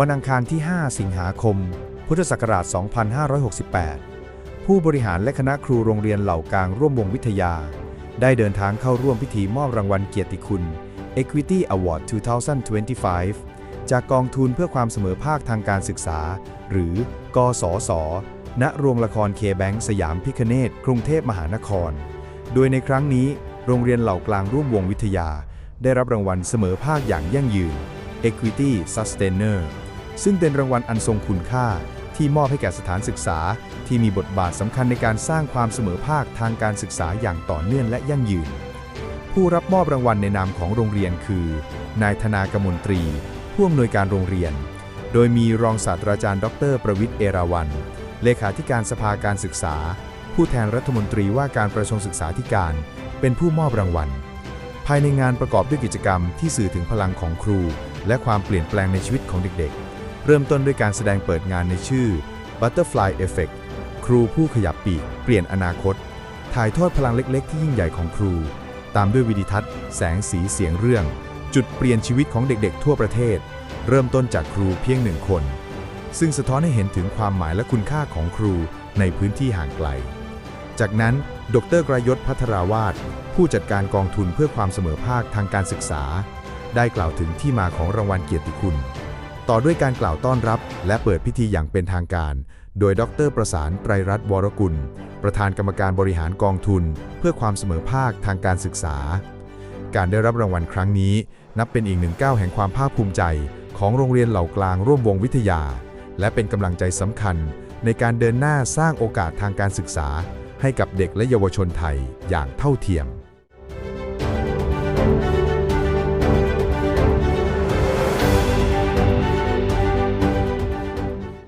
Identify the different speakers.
Speaker 1: วันอังคารที่ 5 สิงหาคม พุทธศักราช 2568 ผู้บริหารและคณะครูโรงเรียนเหล่ากลางร่วมวงวิทยา ได้เดินทางเข้าร่วมพิธีมอบรางวัลเกียรติคุณ Equity Award 2025 จากกองทุนเพื่อความเสมอภาคทางการศึกษา หรือกสศณโรงละครเคแบงสยามพิคเนตกรุงเทพมหานคร โดยในครั้งนี้ โรงเรียนเหล่ากลางร่วมวงวิทยา ได้รับรางวัลเสมอภาคอย่างยั่งยืน Equity Sustainer ซึ่งเป็นรางวัลอันทรงคุณค่า ที่มอบให้แก่สถานศึกษา ที่มีบทบาทสำคัญในการสร้างความเสมอภาคทางการศึกษาอย่างต่อเนื่องและยั่งยืน ผู้รับมอบรางวัลในนามของโรงเรียนคือ นายธนากมลตรี ผู้อำนวยการโรงเรียน โดยมีรองศาสตราจารย์ ดร ประวิทย์เอราวันเลขาธิการสภาการศึกษา ผู้แทนรัฐมนตรีว่าการกระทรวงศึกษาธิการ เป็นผู้มอบรางวัล ภายในงานประกอบด้วยกิจกรรมที่สื่อถึงพลังของครู และความเปลี่ยนแปลงในชีวิตของเด็กๆ เริ่มต้นด้วยการแสดงเปิดงานในชื่อ Butterfly Effect ครูผู้ขยับปีกเปลี่ยนอนาคต ถ่ายทอดพลังเล็ก ๆ ที่ยิ่งใหญ่ของครู ตามด้วยวิดีทัศน์ แสงสีเสียงเรื่อง จุดเปลี่ยนชีวิตของเด็กๆ ทั่วประเทศ เริ่มต้นจากครูเพียงหนึ่งคน ซึ่งสะท้อนให้เห็นถึงความหมายและคุณค่าของครูในพื้นที่ห่างไกล จากนั้น ดรกรยศพัทราวาสผู้จัดการกองทุนเพื่อความเสมอภาคทางการศึกษา ได้กล่าวถึงที่มาของรางวัลเกียรติคุณ ต่อด้วยการกล่าวต้อนรับ และเปิดพิธีอย่างเป็นทางการ โดยดรประสานไตรรัตน์วรกุล ประธานกรรมการบริหารกองทุน เพื่อความเสมอภาคทางการศึกษา การได้รับรางวัลครั้งนี้ นับเป็นอีกหนึ่งก้าวแห่งความภาคภูมิใจ ของโรงเรียนเหล่ากลางร่วมวงวิทยา และเป็นกำลังใจสำคัญ ในการเดินหน้าสร้างโอกาสทางการศึกษา ให้กับเด็กและเยาวชนไทยอย่างเท่าเทียม